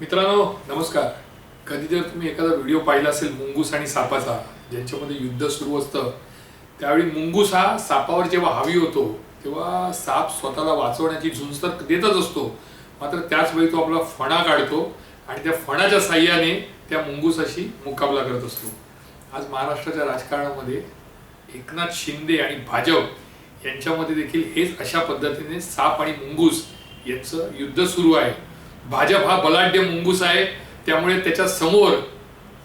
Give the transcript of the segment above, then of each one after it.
मित्रांनो नमस्कार. कधी जर तुम्ही एखादा व्हिडिओ पाहिला असेल मुंगूस आणि सापाचा ज्यांच्यामध्ये युद्ध सुरू असतं त्यावेळी मुंगूस हा सापावर जेव्हा हावी होतो तेव्हा साप स्वतःला वाचवण्याची झुंज तर देतच असतो. मात्र त्याचवेळी तो आपला फणा काढतो आणि त्या फणाच्या साह्याने त्या मुंगूसाशी मुकाबला करत असतो. आज महाराष्ट्राच्या राजकारणामध्ये एकनाथ शिंदे आणि भाजप यांच्यामध्ये देखील हेच अशा पद्धतीने साप आणि मुंगूस यांचं युद्ध सुरू आहे. भाजप हा बलाढ्य मुंगूस आहे. त्यामुळे त्याच्यासमोर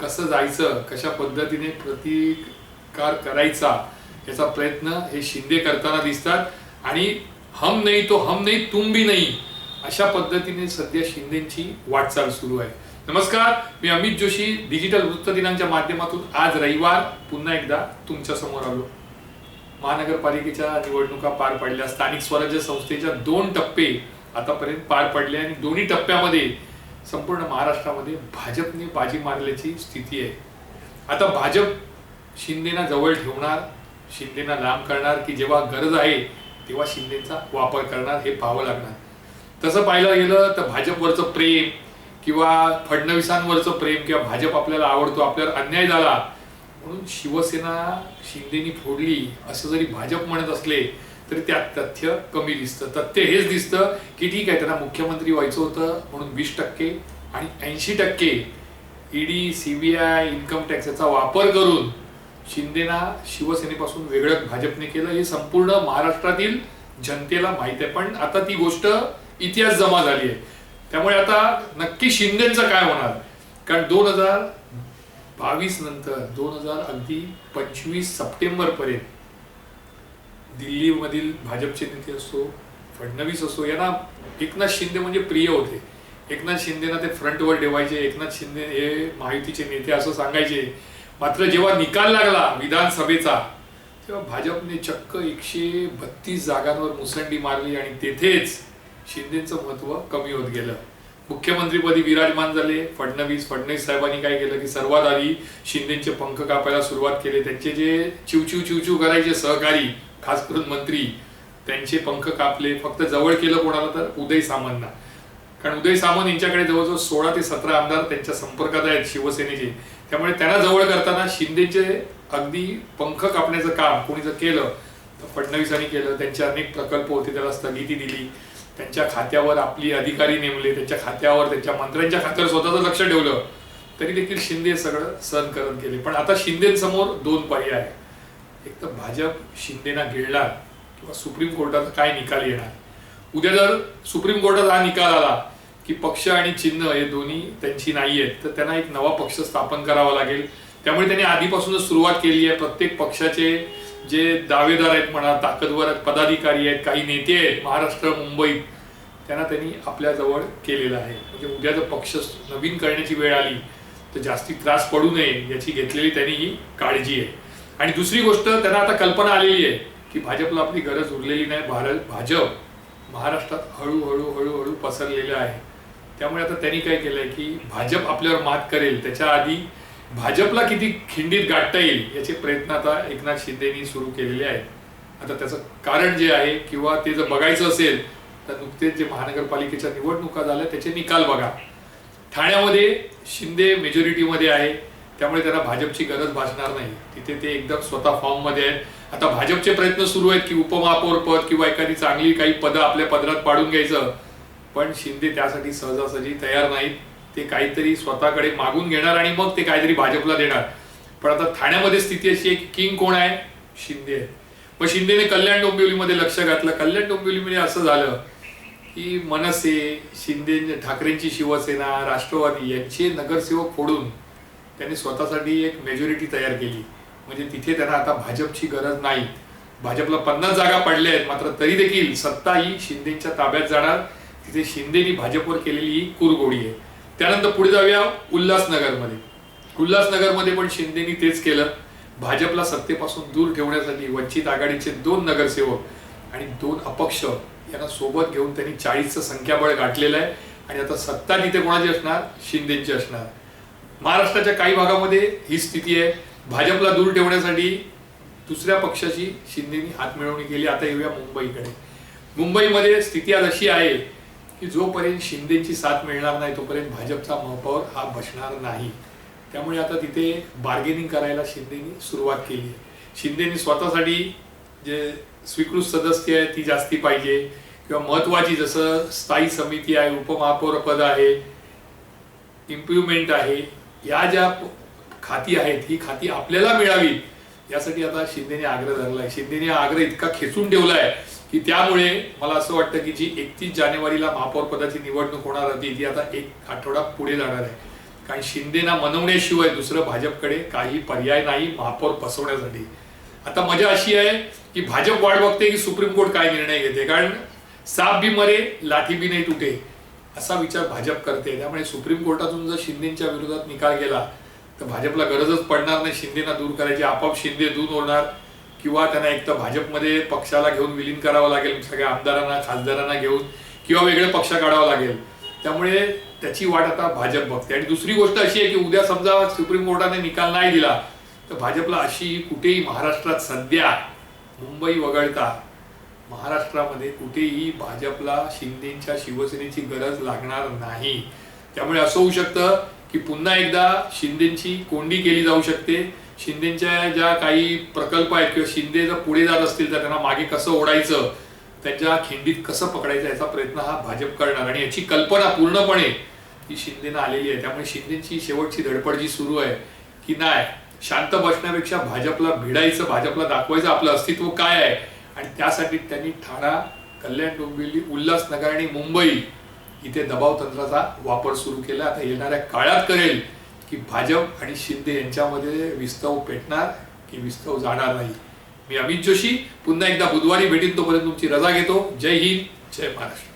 कसं जायचं कशा पद्धतीने प्रतिकार करायचा याचा प्रयत्न हे शिंदे करताना दिसतात. आणि हम नाही तो हम नाही तुम भी नाही अशा पद्धतीने सध्या शिंदेची वाटचाल सुरू आहे. नमस्कार मी अमित जोशी डिजिटल वृत्तदिनांच्या माध्यमातून आज रविवार पुन्हा एकदा तुमच्यासमोर आलो. महानगरपालिकेच्या निवडणुका पार पडल्या स्थानिक स्वराज्य संस्थेच्या दोन टप्पे आतापर्यंत पार पडले आणि दोन्ही टप्प्यामध्ये संपूर्ण महाराष्ट्रामध्ये भाजपने बाजी मारल्याची स्थिती आहे. आता भाजप शिंदेना जवळ ठेवणार शिंदेना लांब करणार की जेव्हा गरज आहे तेव्हा शिंदेचा वापर करणार हे पाहावं लागणार. तसं पाहायला गेलं तर भाजपवरचं प्रेम किंवा फडणवीसांवरचं प्रेम किंवा भाजप आपल्याला आवडतो आपल्याला अन्याय झाला म्हणून शिवसेना शिंदेनी फोडली असं जरी भाजप म्हणत असले तरी त्यात तथ्य कमी दिसतं. तथ्य हेच दिसतं की ठीक आहे त्यांना मुख्यमंत्री व्हायचं होतं म्हणून वीस टक्के आणि ऐंशी टक्के ईडी सीबीआय इन्कम टॅक्स याचा वापर करून शिंदेना शिवसेनेपासून वेगळं भाजपने केलं हे संपूर्ण महाराष्ट्रातील जनतेला माहीत आहे. पण आता ती गोष्ट इतिहास जमा झाली आहे. त्यामुळे आता नक्की शिंदेचं काय होणार? कारण दोन हजार बावीस नंतर दोन हजार अगदी पंचवीस सप्टेंबर पर्यंत दिल्लीमधील भाजपचे नेते असो फडणवीस असो यांना एकनाथ शिंदे म्हणजे प्रिय होते. एकनाथ शिंदेना ते फ्रंटवर ठेवायचे एकनाथ शिंदे हे माहितीचे नेते असं सांगायचे. मात्र जेव्हा निकाल लागला विधानसभेचा तेव्हा भाजपने चक्क एकशे बत्तीस जागांवर मुसंडी मारली आणि तेथेच शिंदेचं महत्त्व कमी होत गेलं. मुख्यमंत्रीपदी विराजमान झाले. फडणवीस फडणवीस साहेबांनी काय केलं की सर्वात आधी शिंदेचे पंख कापायला सुरुवात केली. त्यांचे जे चिवचिव चिवचिव करायचे सहकारी खास करून मंत्री त्यांचे पंख कापले फक्त जवळ केलं कोणाला तर उदय सामंतना. कारण उदय सामंत यांच्याकडे जवळजवळ सोळा ते सतरा आमदार त्यांच्या संपर्कात आहेत शिवसेनेचे. त्यामुळे त्यांना जवळ करताना शिंदेचे अगदी पंख कापण्याचं काम कोणी जर केलं तर फडणवीसांनी केलं. त्यांचे अनेक प्रकल्प होते त्याला स्थगिती दिली. त्यांच्या खात्यावर आपली अधिकारी नेमले त्यांच्या खात्यावर त्यांच्या मंत्र्यांच्या खात्यावर स्वतःचं लक्ष ठेवलं. तरी देखील शिंदे सगळं सहन करत गेले पण आता शिंदेसमोर दोन पर्याय आहेत. एक तर भाजप शिंदेना गिळणार किंवा सुप्रीम कोर्टाचा काय निकाल येणार? उद्या जर सुप्रीम कोर्टाचा हा निकाल आला की पक्ष आणि चिन्ह हे दोन्ही त्यांची नाही आहेत तर त्यांना एक नवा पक्ष स्थापन करावा लागेल. त्यामुळे त्यांनी आधीपासूनच सुरुवात केली आहे प्रत्येक पक्षाचे जे दावेदार आहेत म्हणा ताकदवर पदाधिकारी आहेत काही नेते आहेत महाराष्ट्र मुंबईत त्यांना त्यांनी आपल्याजवळ केलेलं आहे. म्हणजे उद्या जर पक्ष नवीन करण्याची वेळ आली तर जास्ती त्रास पडू नये याची घेतलेली त्यांनी ही काळजी आहे. आणि दुसरी गोष्ट त्यांना आता कल्पना आलेली आहे की भाजपला आपली गरज उरलेली नाही. भारत भाजप महाराष्ट्रात हळूहळू हळूहळू पसरलेलं आहे. त्यामुळे आता त्यांनी काय केलंय की भाजप आपल्यावर मात करेल. त्याच्या आधी भाजपला किती खिंडीत गाठता येईल याचे प्रयत्न आता एकनाथ शिंदेनी सुरू केलेले आहेत. आता त्याचं कारण जे आहे किंवा ते जर बघायचं असेल तर नुकतेच जे महानगरपालिकेच्या निवडणुका झाल्या त्याचे निकाल बघा. ठाण्यामध्ये शिंदे मेजॉरिटीमध्ये आहे. त्यामुळे त्यांना भाजपची गरज भासणार नाही. तिथे ते एकदम स्वतः फॉर्ममध्ये आहेत. आता भाजपचे प्रयत्न सुरू आहेत की उपमहापौर पद किंवा एखादी चांगली काही पदं आपल्या पदरात पाडून घ्यायचं. पण शिंदे त्यासाठी सहजासहजी तयार नाहीत. ते काहीतरी स्वतःकडे मागून घेणार आणि मग ते काहीतरी भाजपला देणार. पण आता ठाण्यामध्ये स्थिती अशी आहे की किंग कोण आहे? शिंदे आहे. मग शिंदेने कल्याण डोंबिवलीमध्ये लक्ष घातलं. कल्याण डोंबिवलीमध्ये असं झालं की मनसे शिंदे ठाकरेंची शिवसेना राष्ट्रवादी यांचे नगरसेवक फोडून त्यांनी स्वतःसाठी एक मेजॉरिटी तयार केली. म्हणजे तिथे त्यांना आता भाजपची गरज नाही. भाजपला पन्नास जागा पडल्या आहेत मात्र तरी देखील सत्ता ही शिंदेच्या ताब्यात जाणार. तिथे शिंदेनी भाजपवर केलेली ही कुरगोडी आहे. त्यानंतर पुढे जाऊया उल्हासनगरमध्ये. उल्हासनगरमध्ये पण शिंदेनी तेच केलं. भाजपला सत्तेपासून दूर ठेवण्यासाठी वंचित आघाडीचे दोन नगरसेवक आणि दोन अपक्ष यांना सोबत घेऊन त्यांनी चाळीसचं संख्याबळ गाठलेलं आहे. आणि आता सत्ता तिथे कोणाची असणार? शिंदेची असणार. महाराष्ट्राच्या काही भागामध्ये ही स्थिती आहे. भाजपला दूर ठेवण्यासाठी दुसऱ्या पक्षाची शिंदेनी हात मिळवणी केली. आता येऊया मुंबईकडे. मुंबईमध्ये स्थिती आज अशी आहे की जोपर्यंत शिंदेची साथ मिळणार नाही तोपर्यंत भाजपचा महापौर हा बसणार नाही. त्यामुळे आता तिथे बार्गेनिंग करायला शिंदेनी सुरुवात केली आहे. शिंदेनी स्वतःसाठी जे स्वीकृत सदस्य आहे ती जास्ती पाहिजे. किंवा महत्वाची जसं स्थायी समिती आहे उपमहापौर पद आहे इम्प्रुव्हमेंट आहे या ज्या खाती आहेत ही खाती आपल्याला मिळावी यासाठी आता शिंदेने आग्रह धरलाय. शिंदेने आग्रह इतका खेचून ठेवलाय की त्यामुळे मला असं वाटतं की जी एकतीस जानेवारीला महापौर पदाची निवडणूक होणार होती ती आता एक आठवडा पुढे जाणार आहे. कारण शिंदेना मनवण्याशिवाय दुसरं भाजपकडे काही पर्याय नाही महापौर बसवण्यासाठी. आता मजा अशी आहे की भाजप वाट बघते की सुप्रीम कोर्ट काय निर्णय घेते. कारण साप भी मरे लाठी भी नाही तुटे. असा विचार भाजप करते. त्यामुळे सुप्रीम कोर्टातून जर शिंदेच्या विरोधात निकाल गेला तर भाजपला गरजच पडणार नाही शिंदेना दूर करायची. आपाप शिंदे दूर होणार किंवा त्यांना एक तर भाजपमध्ये पक्षाला घेऊन विलीन करावं लागेल सगळ्या आमदारांना खासदारांना घेऊन किंवा वेगळे पक्ष काढावा लागेल. त्यामुळे त्याची वाट आता भाजप बघते. आणि दुसरी गोष्ट अशी आहे की उद्या समजा सुप्रीम कोर्टाने निकाल नाही दिला तर भाजपला अशी कुठेही महाराष्ट्रात सध्या मुंबई वगळता महाराष्ट्रामध्ये कुठेही भाजपला शिंदेच्या शिवसेनेची गरज लागणार नाही. त्यामुळे असं होऊ शकतं की पुन्हा एकदा शिंदेची कोंडी केली जाऊ शकते. शिंदेच्या ज्या काही प्रकल्प आहेत किंवा शिंदे जर पुढे जात असतील तर त्यांना मागे कसं ओढायचं त्यांच्या खिंडीत कसं पकडायचं याचा प्रयत्न हा भाजप करणार. आणि याची कल्पना पूर्णपणे ही शिंदेनं आलेली आहे. त्यामुळे शिंदेची शेवटची धडपड जी सुरू आहे की नाही शांत बसण्यापेक्षा भाजपला भिडायचं भाजपला दाखवायचं आपलं अस्तित्व काय आहे आणि त्यासाठी त्यांनी ठाणा कल्याण डोंबिवली उल्हासनगर आणि मुंबई इथे दबाव तंत्राचा वापर सुरू केला. आता येणाऱ्या काळात करेल की भाजप आणि शिंदे यांच्यामध्ये विस्तव पेटणार की विस्तव जाणार नाही. मी अमित जोशी पुन्हा एकदा बुधवारी भेटीन तोपर्यंत तुमची रजा घेतो. जय हिंद जय महाराष्ट्र.